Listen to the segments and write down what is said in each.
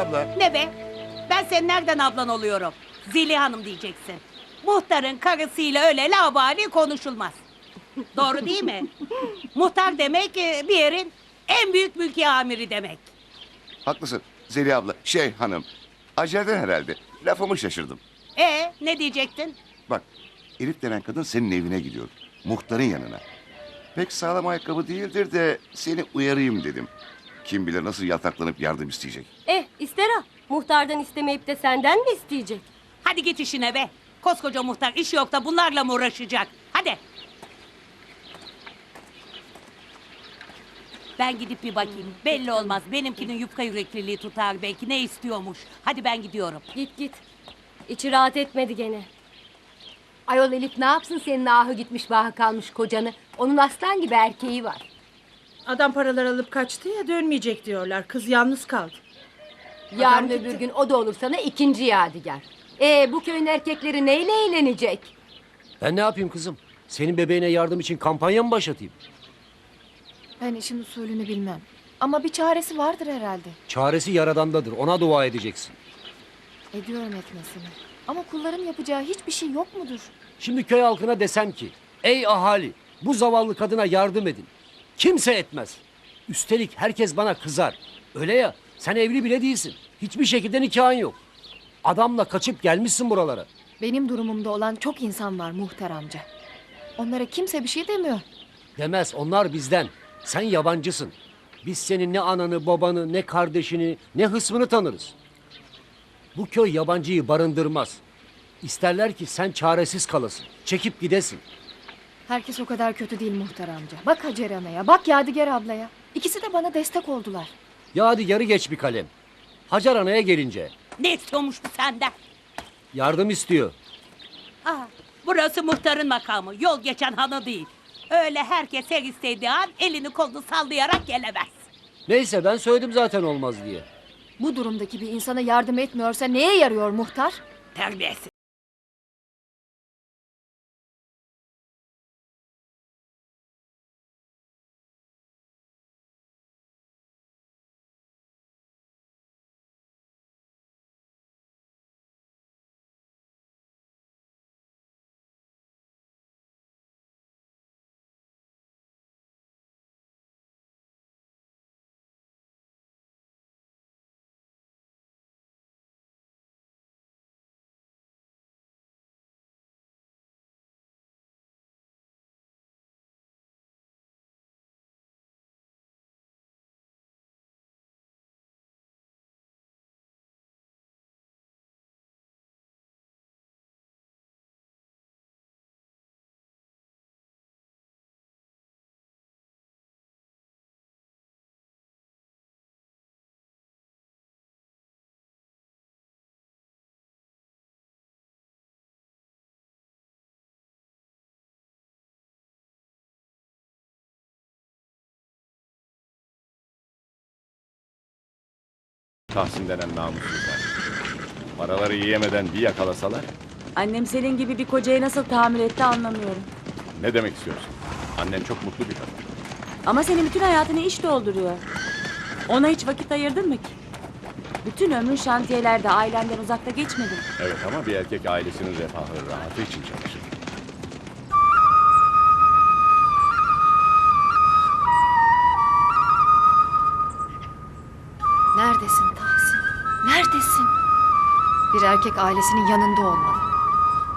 Abla. Ne be? Ben senin nereden ablan oluyorum? Zili Hanım diyeceksin. Muhtarın karısıyla öyle labali konuşulmaz. Doğru değil mi? Muhtar demek e, bir yerin en büyük mülki amiri demek. Haklısın Zeliha abla. Şey hanım. Aceleden herhalde. Lafımı şaşırdım. E ne diyecektin? Bak Elif denen kadın senin evine gidiyor. Muhtarın yanına. Pek sağlam ayakkabı değildir de seni uyarayım dedim. Kim bilir nasıl yataklanıp yardım isteyecek. Eh ister ha. Muhtardan istemeyip de senden mi isteyecek? Hadi git işine be. Koskoca muhtar iş yok da bunlarla mı uğraşacak? Hadi. Ben gidip bir bakayım. Belli olmaz. Benimkinin yufka yürekliliği tutar belki. Ne istiyormuş? Hadi ben gidiyorum. Git git. İçi rahat etmedi gene. Ayol Elif ne yapsın senin ahı gitmiş bahı kalmış kocanı. Onun aslan gibi erkeği var. Adam paralar alıp kaçtı ya dönmeyecek diyorlar. Kız yalnız kaldı. Yarın gitti. öbür gün o da olur sana ikinci yadigar. Ee bu köyün erkekleri neyle eğlenecek? Ben ne yapayım kızım? Senin bebeğine yardım için kampanya mı başlatayım? Ben işin usulünü bilmem. Ama bir çaresi vardır herhalde. Çaresi yaradandadır. Ona dua edeceksin. Ediyorum etmesini. Ama kulların yapacağı hiçbir şey yok mudur? Şimdi köy halkına desem ki, ey ahali, bu zavallı kadına yardım edin. Kimse etmez. Üstelik herkes bana kızar. Öyle ya, sen evli bile değilsin. Hiçbir şekilde nikahın yok. Adamla kaçıp gelmişsin buralara. Benim durumumda olan çok insan var muhtar amca. Onlara kimse bir şey demiyor. Demez, onlar bizden. Sen yabancısın. Biz senin ne ananı, babanı, ne kardeşini, ne hısmını tanırız. Bu köy yabancıyı barındırmaz. İsterler ki sen çaresiz kalasın. Çekip gidesin. Herkes o kadar kötü değil muhtar amca. Bak Hacer Ana'ya, bak Yadigar ablaya. İkisi de bana destek oldular. Ya hadi yarı geç bir kalem. Hacer Ana'ya gelince Ne istiyormuş bu senden? yardım istiyor. Aa, burası muhtarın makamı. Yol geçen hanı değil. Öyle herkes her istediği an elini kolunu sallayarak gelemez. Neyse ben söyledim zaten olmaz diye. Bu durumdaki bir insana yardım etmiyorsa neye yarıyor muhtar? Terbiyesiz. Tahsin denen namussuzlar. Paraları yiyemeden bir yakalasalar Annem senin gibi bir kocayı nasıl tahammül etti anlamıyorum. ne demek istiyorsun? Annen çok mutlu bir kadın. Ama senin bütün hayatını iş dolduruyor. Ona hiç vakit ayırdın mı ki? Bütün ömrün şantiyelerde ailenden uzakta geçmedi. mi? Evet ama bir erkek ailesinin refahı, rahatı için çalışır. Neredesin Tahsin? Neredesin? Bir erkek ailesinin yanında olmalı.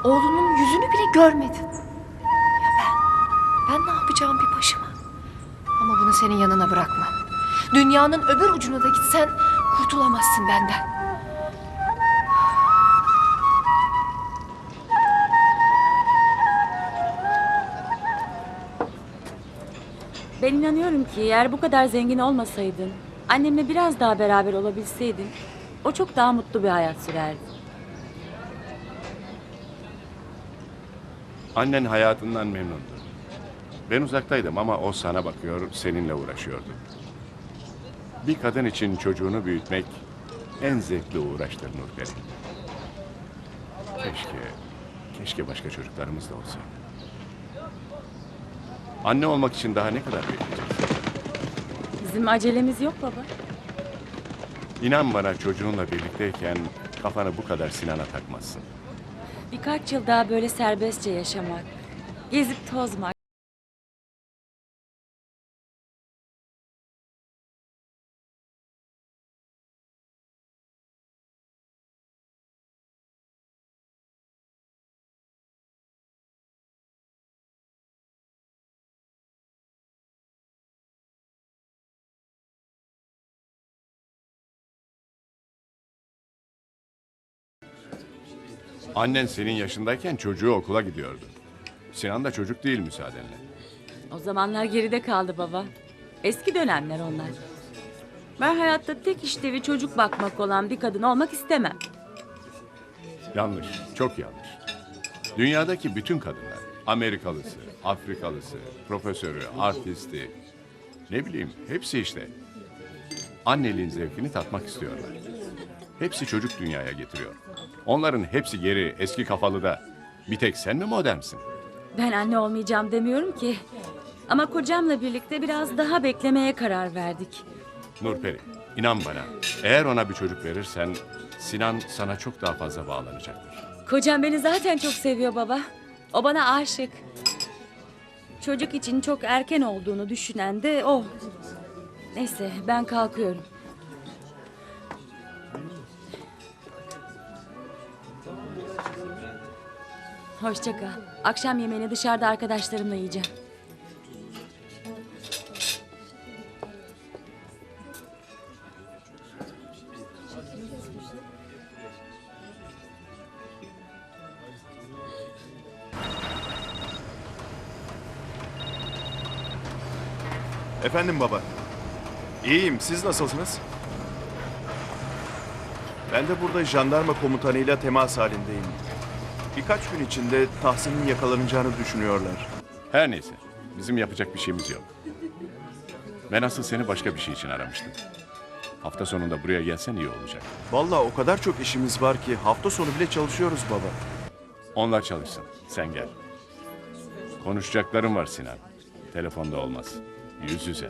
Oğlunun yüzünü bile görmedin. Ya ben? Ben ne yapacağım bir başıma? Ama bunu senin yanına bırakmam. Dünyanın öbür ucuna da gitsen kurtulamazsın benden. Ben inanıyorum ki eğer bu kadar zengin olmasaydın, annemle biraz daha beraber olabilseydin, o çok daha mutlu bir hayat sürerdi. Annen hayatından memnundu. Ben uzaktaydım ama o sana bakıyor, seninle uğraşıyordu. Bir kadın için çocuğunu büyütmek en zevkli uğraştır Nurperi. Keşke, keşke başka çocuklarımız da olsaydı. Anne olmak için daha ne kadar bekleyeceğiz? Bizim acelemiz yok baba. İnan bana çocuğunla birlikteyken kafanı bu kadar Sinan'a takmazsın. Birkaç yıl daha böyle serbestçe yaşamak, gezip tozmak. Annen senin yaşındayken çocuğu okula gidiyordu. Sinan da çocuk değil müsaadenle. O zamanlar geride kaldı baba. Eski dönemler onlar. Ben hayatta tek işlevi çocuk bakmak olan bir kadın olmak istemem. Yanlış, çok yanlış. Dünyadaki bütün kadınlar, Amerikalısı, Afrikalısı, profesörü, artisti, ne bileyim hepsi işte. Anneliğin zevkini tatmak istiyorlar. Hepsi çocuk dünyaya getiriyor. Onların hepsi geri, eski kafalı da. Bir tek sen mi modernsin? Ben anne olmayacağım demiyorum ki. Ama kocamla birlikte biraz daha beklemeye karar verdik. Nurperi, inan bana. Eğer ona bir çocuk verirsen, Sinan sana çok daha fazla bağlanacaktır. Kocam beni zaten çok seviyor baba. O bana aşık. Çocuk için çok erken olduğunu düşünen de o. Neyse ben kalkıyorum. Hoşça kal. Akşam yemeğini dışarıda arkadaşlarımla yiyeceğim. Efendim baba. İyiyim. Siz nasılsınız? Ben de burada jandarma komutanıyla temas halindeyim. Birkaç gün içinde Tahsin'in yakalanacağını düşünüyorlar. Her neyse, bizim yapacak bir şeyimiz yok. Ben asıl seni başka bir şey için aramıştım. Hafta sonunda buraya gelsen iyi olacak. Vallahi o kadar çok işimiz var ki hafta sonu bile çalışıyoruz baba. Onlar çalışsın, sen gel. Konuşacaklarım var Sinan. Telefonda olmaz. Yüz yüze.